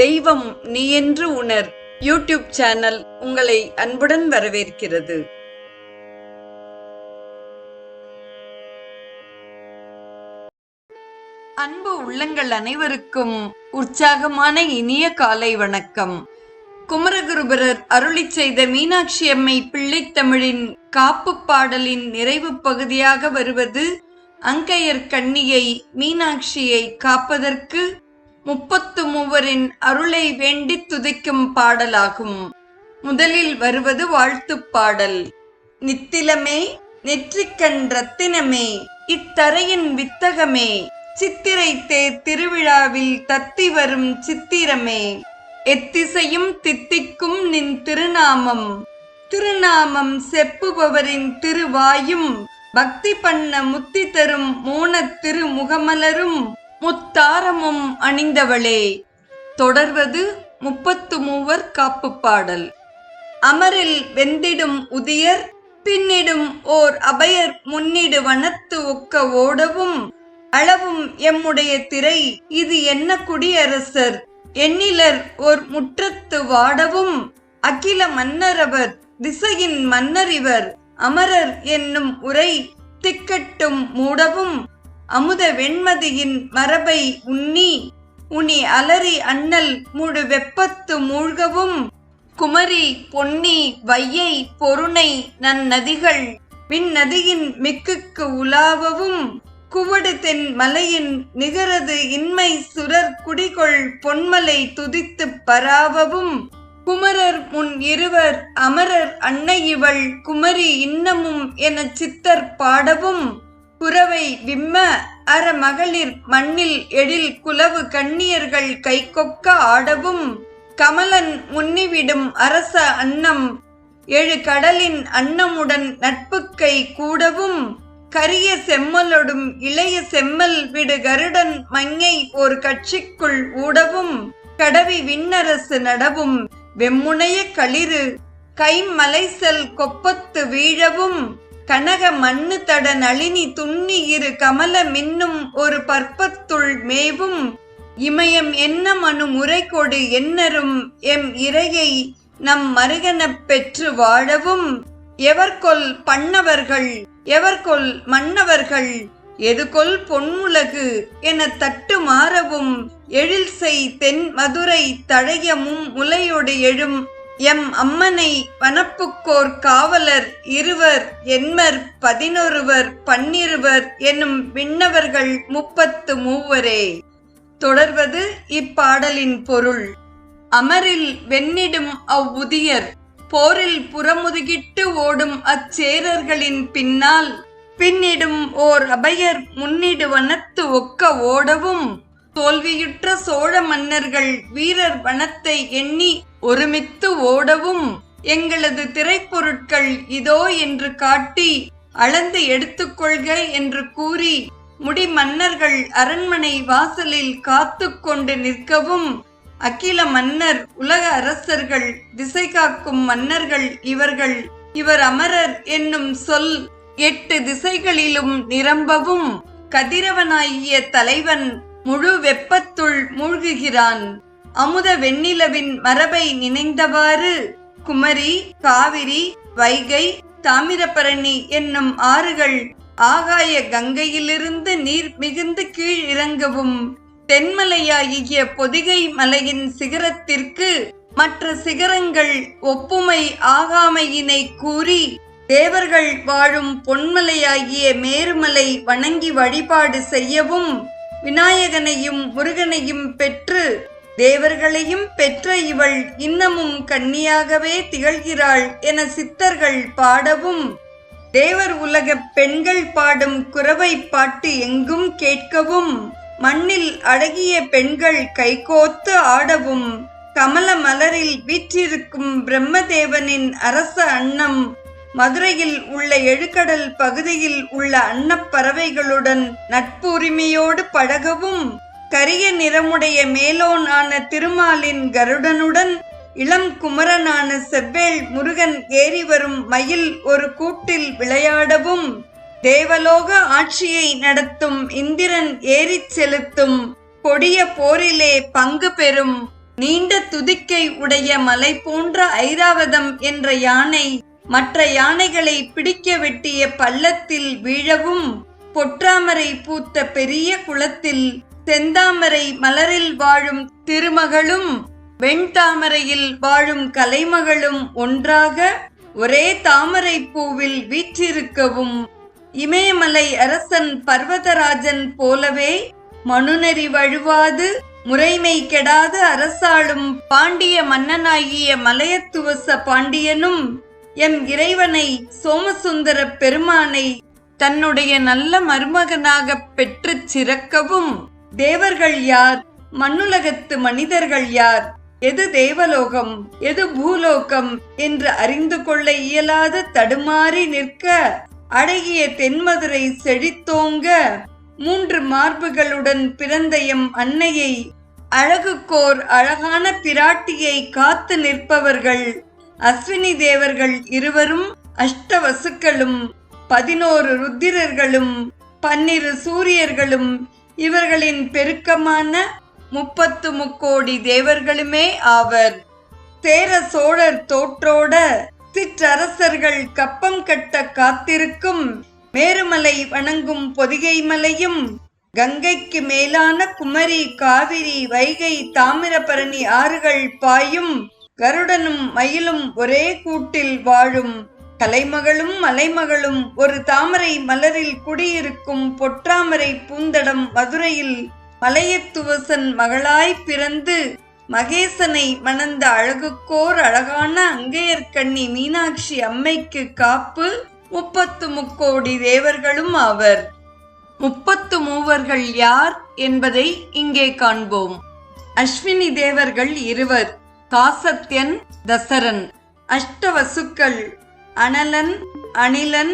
தெய்வம் நீ என்று உணர். யூடியூப் சேனல் உங்களை அன்புடன் வரவேற்கிறது. அன்பு உள்ளங்கள் அனைவருக்கும் உற்சாகமான இனிய காலை வணக்கம். குமரகுருபரர் அருளி செய்த மீனாட்சி அம்மை பிள்ளைத்தமிழின் காப்பு பாடலின் நிறைவு பகுதியாக வருவது அங்கையர் கண்ணியை மீனாட்சியை காப்பதற்கு முப்பத்து மூவரின் அருளை வேண்டி துதிக்கும் பாடலாகும். முதலில் வருவது வாழ்த்துப் பாடல். நித்திலமே நெற்றிக்கண் ரத்தினமே இத்தரையின் வித்தகமே சித்திரை தே திருவிழாவில் தத்தி வரும் சித்திரமே எத்திசையும் தித்திக்கும் நின் திருநாமம். திருநாமம் செப்புபவரின் திருவாயும் பக்தி பண்ண முத்தி தரும் மோனத் திருமுகமலரும் முத்தாரமும் அணிந்தவளே. தொடர்வது முப்பத்து மூவர் காப்பு பாடல் அமரில் வெந்திடும் உதியர் பின்னிடும் ஓர் அபயர் முன்னிடு வனத்து ஒக்க ஓடவும் அளவும் எம்முடைய திரை இது என்ன குடியரசர்? எண்ணிலர் ஓர் முற்றத்து வாடவும் அகில மன்னரவர் திசையின் மன்னரிவர் அமரர் என்னும் உரை திக்கட்டும் மூடவும் அமுத வெண்மதியின் மரபை உண்ணி உனி அலறி அண்ணல் முழு வெப்பத்து மூழ்கவும் குமரி பொன்னி வையை பொருணை நன்னதிகள் விண்ணதியின் மிக்குக்கு உலாவவும் குவடு தென் மலையின் நிகரது இன்மை சுரர் குடிகொள் பொன்மலை துதித்துப் பராவவும் குமரர் முன் இருவர் அமரர் அன்னை இவள் குமரி இன்னமும் என சித்தர் பாடவும். புறவை விம்ம அற மகளிர் மண்ணில் எழில் குலவு கண்ணியர்கள் கைகொக்க ஆடவும் கமலன் முன்னிவிடும் அரச அன்னம் எழு கடலின் அன்னமுடன் நட்புக்கை கூடவும் கரிய செம்மலொடும் இளைய செம்மல் விடு கருடன் மங்கை ஒரு கட்சிக்குள் ஊடவும் கடவி விண்ணரசு நடவும் வெம்முனைய களிறு கைமலைசல் கொப்பத்து வீழவும் கனக மண்ணு தட நளினி துண்ணி இரு கமல மின்னும் ஒரு பற்பத்துள் மேவும். இமயம் என்ன மனு முறை கொடு என்னரும் எம் இறையை நம் மருகனப் பெற்று வாழவும். எவர்கொல் பண்ணவர்கள் எவர்கொல் மன்னவர்கள் எதுகொல் பொன்முலகு என தட்டு மாறவும். எழில் செய் தென் மதுரை தழையமும் முலையொடு எழும் எம் அம்மனை வனப்புக்கோர் காவலர் இருவர் என்மர் பதினொருவர் பன்னிருவர் எனும் விண்ணவர்கள் முப்பத்து மூவரே. தொடர்வது இப்பாடலின் பொருள். அமரில் வெண்ணிடும் அவ்வுதியர் போரில் புறமுதுகிட்டு ஓடும் அச்சேரர்களின் பின்னால் பின்னிடும் ஓர் அபயர் முன்னிடு வனத்து ஒக்க ஓடவும். தோல்வியுற்ற சோழ மன்னர்கள் வீரர் வனத்தை எண்ணி ஒருமித்து ஓடவும் எங்களது திரைப்பொருட்கள் இதோ என்று காட்டி அளந்து எடுத்துக்கொள்க என்று கூறி முடி மன்னர்கள் அரண்மனை வாசலில் காத்து கொண்டு நிற்கவும் அகில மன்னர் உலக அரசர்கள் திசை காக்கும் மன்னர்கள் இவர்கள் இவர் அமரர் என்னும் சொல் எட்டு திசைகளிலும் நிரம்பவும் கதிரவனாகிய தலைவன் முழு வெப்பத்துள் மூழ்குகிறான். அமுத வெண்ணிலவின் மரபை நினைந்தவாறு குமரி காவிரி வைகை தாமிரபரணி என்னும் ஆறுகள் ஆகாய கங்கையிலிருந்து நீர் மிகுந்து கீழ் இறங்கவும் தென்மலையாகிய பொதிகை மலையின் சிகரத்திற்கு மற்ற சிகரங்கள் ஒப்புமை ஆகாமையினை கூறி தேவர்கள் வாழும் பொன்மலையாகிய மேருமலை வணங்கி வழிபாடு செய்யவும் விநாயகனையும் முருகனையும் பெற்று தேவர்களையும் பெற்ற இவள் இன்னமும் கன்னியாகவே திகழ்கிறாள் என சித்தர்கள் பாடவும். தேவர் உலக பெண்கள் பாடும் குறவை பாட்டு எங்கும் கேட்கவும். மண்ணில் அழகிய பெண்கள் கைகோத்து ஆடவும். கமல மலரில் வீற்றிருக்கும் பிரம்மதேவனின் அரச அன்னம் மதுரையில் உள்ள எழுக்கடல் பகுதியில் உள்ள அன்னப்பறவைகளுடன் நட்புரிமையோடு பழகவும் கரிய நிறமுடைய மேலோனான திருமாலின் கருடனுடன் இளம் குமரனான செவ்வேள் முருகன் ஏறி வரும் மயில் ஒரு கூட்டில் விளையாடவும் தேவலோக ஆட்சியை நடத்தும் இந்திரன் ஏறிச் செலுத்தும் கொடிய போரிலே பங்கு பெறும் நீண்ட துதிக்கை உடைய மலை போன்ற ஐராவதம் என்ற யானை மற்ற யானைகளை பிடிக்க வெட்டிய பள்ளத்தில் வீழவும் பொற்றாமரை பூத்த பெரிய குளத்தில் செந்தாமரை மலரில் வாழும் திருமகளும் வெண்தாமரையில் வாழும் கலைமகளும் ஒன்றாக ஒரே தாமரை பூவில் வீற்றிருக்கவும் இமயமலை அரசன் பர்வதராஜன் போலவே மனுநெறி வழுவாது முறைமை கெடாது அரசாளும் பாண்டிய மன்னனாகிய மலையத்துவச பாண்டியனும் எம் இறைவனை சோமசுந்தர பெருமானை தன்னுடைய நல்ல மருமகனாக பெற்றுச் சிறக்கவும். தேவர்கள் யார்? மண்ணுலகத்து மனிதர்கள் யார்? எது தேவலோகம் எது பூலோகம் என்று அறிந்து கொள்ள இயலாது தடுமாறி நிற்க அழகிய தென்மதுரை செழித்தோங்க. மூன்று மார்புகளுடன் பிறந்த எம் அன்னையை அழகுக்கோர் அழகான பிராட்டியை காத்து நிற்பவர்கள். அஸ்வினி தேவர்கள் இருவரும் அஷ்டவசுக்களும் பதினோரு ருத்திரர்களும் பன்னிரு சூரியர்களும் இவர்களின் பெருக்கமான முப்பத்து முக்கோடி தேவர்களுமே ஆவர். சேர சோழர் தோற்றோட சிற்றரசர்கள் கப்பம் கட்ட காத்திருக்கும் மேருமலை வணங்கும் பொதிகை மலையும் கங்கைக்கு மேலான குமரி காவிரி வைகை தாமிரபரணி ஆறுகள் பாயும் கருடனும் மயிலும் ஒரே கூட்டில் வாழும். கலைமகளும் மலைமகளும் ஒரு தாமரை மலரில் குடியிருக்கும் பொற்றாமரை பூந்தடம் மதுரையில் மலையத்துவசன் மகளாய் பிறந்து மகேசனை மணந்த அழகுக்கோர் அழகான அங்கையர்கண்ணி மீனாட்சி அம்மைக்கு காப்பு முப்பத்து முக்கோடி தேவர்களும் ஆவர். முப்பத்து மூவர்கள் யார் என்பதை இங்கே காண்போம். அஸ்வினி தேவர்கள் இருவர். காசத்யன் தசரன். அஷ்டவசுக்கள் அனலன் அணிலன்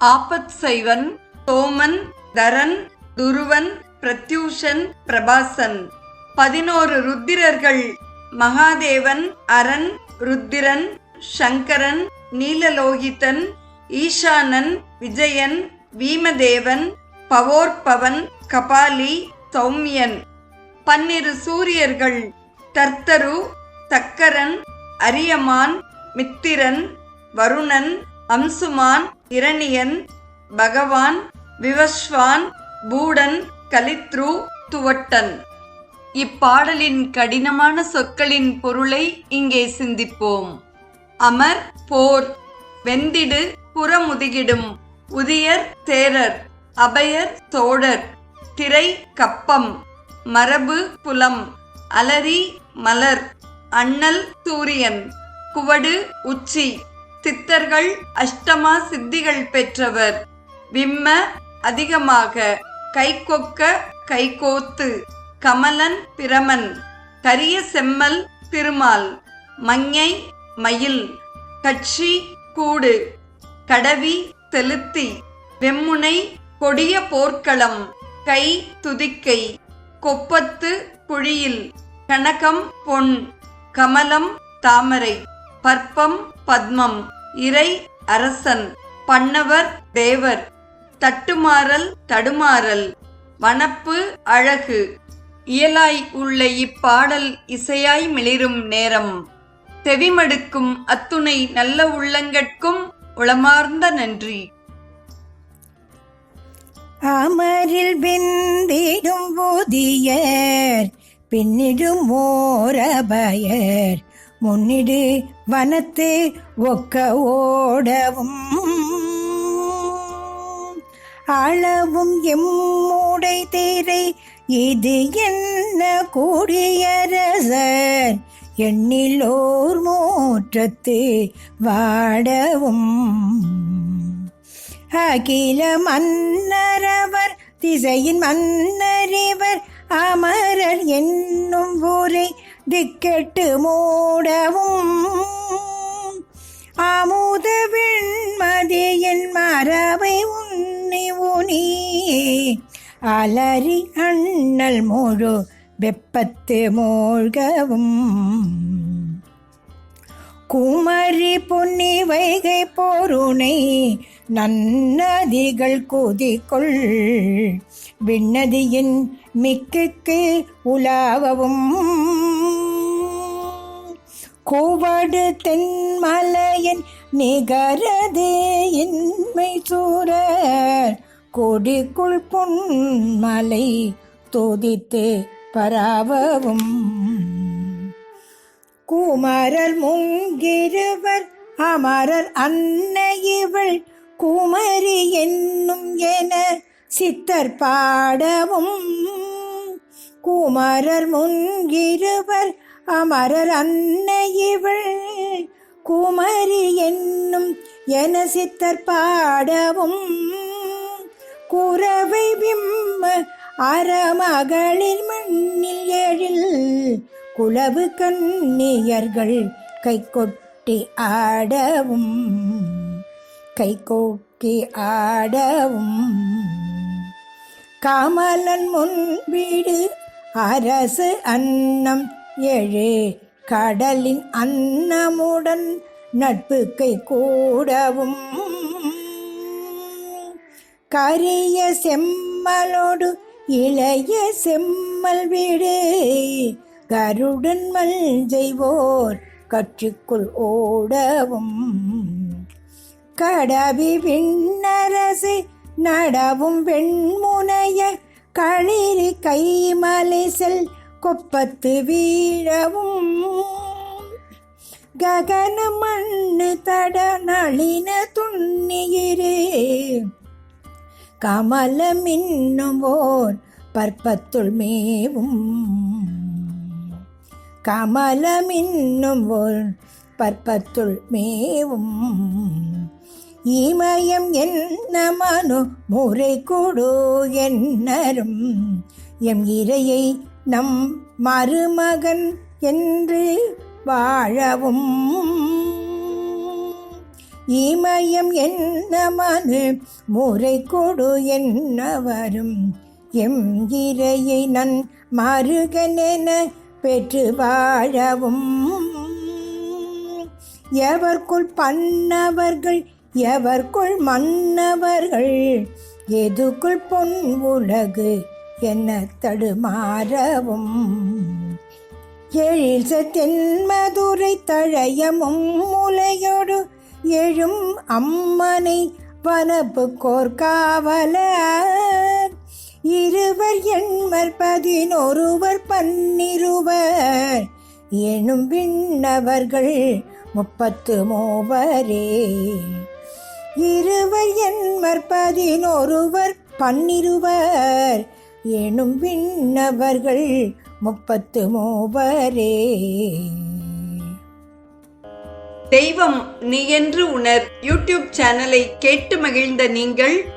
ஆபத் சைவன் சோமன் தரன் துருவன் பிரத்யூஷன் பிரபாசன். பதினோரு ருத்திரர்கள் மகாதேவன் அரண் ருத்திரன் சங்கரன் நீலலோகிதன் ஈசானன் விஜயன் வீமதேவன் பவோர்பவன் கபாலி சௌமியன். பன்னிரு சூரியர்கள் தர்த்தரு தக்கரன் அரியமான் மித்திரன் வருணன் அம்சுமான் இரணியன் பகவான் விவஸ்வான் பூடன் கலித்ரு துவட்டன். இப்பாடலின் கடினமான சொற்களின் பொருளை இங்கே சிந்திப்போம். அமர் போர். வெந்திடு புறமுதுகிடும். உதியர் தேரர். அபயர் சோழர் திரை கப்பம். மரபு புலம். அலரி மலர். அண்ணல் சூரியன் குவடு உச்சி சித்தர்கள் அஷ்டமா சித்திகள் பெற்றவர். விம்ம அதிகமாக கைகொக்க கைகோத்து கமலன் பிரமன் கரிய செம்மல் திருமால் மஞ்சை மயில் கட்சி கூடு கடவி செலுத்தி வெம்முனை கொடிய போர்க்களம் கை துதிக்கை கொப்பத்து குழியில் கனகம் பொன். கமலம் தாமரை பற்பம் பத்மம் இறை அரசன் பண்ணவர் தேவர் தட்டுமாறல் தடுமாறல் வனப்பு அழகு இயலாய் உள்ள இப்பாடல் இசையாய் மிளிரும் நேரம். செவிமடுக்கும் அத்துணை நல்ல உள்ளங்கட்கும் உளமார்ந்த நன்றி. அமரில் வெந்திடும் புதியர் பின்னிடும் மோரபயர் முன்னிடு வனத்து ஒக்க ஓடவும். அளவும் எம்மூடை தேரை இது என்ன கூடியரசர் எண்ணிலோர் மூற்றத்து வாடவும். அகில மன்னரவர் திசையின் மன்னரிவர் அமரர் என்னும் ஊரை திக்கெட்டு மூடவும். அமுத வெண்மதியின் மரபை உன்னி உனி அலறி அண்ணல் முழு வெப்பத்து மூழ்கவும். குமரி பொன்னி வைகை போருணை நன்னதிகள் குதிக்குள். விண்ணதியின் மிக்குக்கு உலாவவும். கோவடு தென்மலையின் நிகரதே இன்மை சூரர் கொடிக்குள் பொன்மலை தோதித்து பராவவும். குமரர் முங்கிருவர் அமரர் அன்னை இவள் குமரி என்னும் என சித்தர் பாடவும். குமரர் முன்கிருவர் அமரர் அன்னை இவள் குமரி என்னும் என சித்தர் பாடவும். குறவை விம்ம அறமகளிர் மண்ணில் எழில் குளவு கண்ணியர்கள் கை கொட்டி ஆடவும் கை கோக்கி ஆடவும். காமலன் முன் வீடு அரசு அன்னம் ஏழு கடலின் அன்னமுடன் நட்பு கை கூடவும். கரிய செம்மலோடு இளைய செம்மல் வீடு கருடன் மல்ஜெய்வோர் கற்றுக்குள் ஓடவும். கடவி விண்ணரசு நடவும் வெண்முனைய களிரி கைமலை செல் கொப்பத்து வீழவும். ககன மண்ணு தட நளின துண்ணியிரே கமலமின்னும் ஓர் பற்பத்துள் மேவும். கமலமின்னும் ஒரு பற்பத்துள் மேவும். இமயம் என்ன மனு? முறை கொடு என்னரும். எம் இறையை நம் மருமகன் என்று வாழவும். இமயம் என்ன மனு? முறை கொடு என்ன வரும் எம் இறையை நன் மருகன் என பெற்று வாழவும். எவர்க்குள் பண்ணவர்கள் எவர்க்குள் மன்னவர்கள்? எதுக்குள் பொன் உலகு என்ன தடுமாறவும்? எழில் தென்மதுரை தழையமும் முலையோடு எழும் அம்மனை வனப்பு கோர்காவலர். இருவர் எண்மர் பதினொருவர் பன்னிருவர். எனும் விண்ணவர்கள் முப்பத்து மூவரே. இருவர் எண்மர் பதினொருவர் பன்னிருவர். எனும் விண்ணவர்கள் முப்பத்து மூவரே. தெய்வம் நீ என்று உணர். யூடியூப் சேனலை கேட்டு மகிழ்ந்த நீங்கள்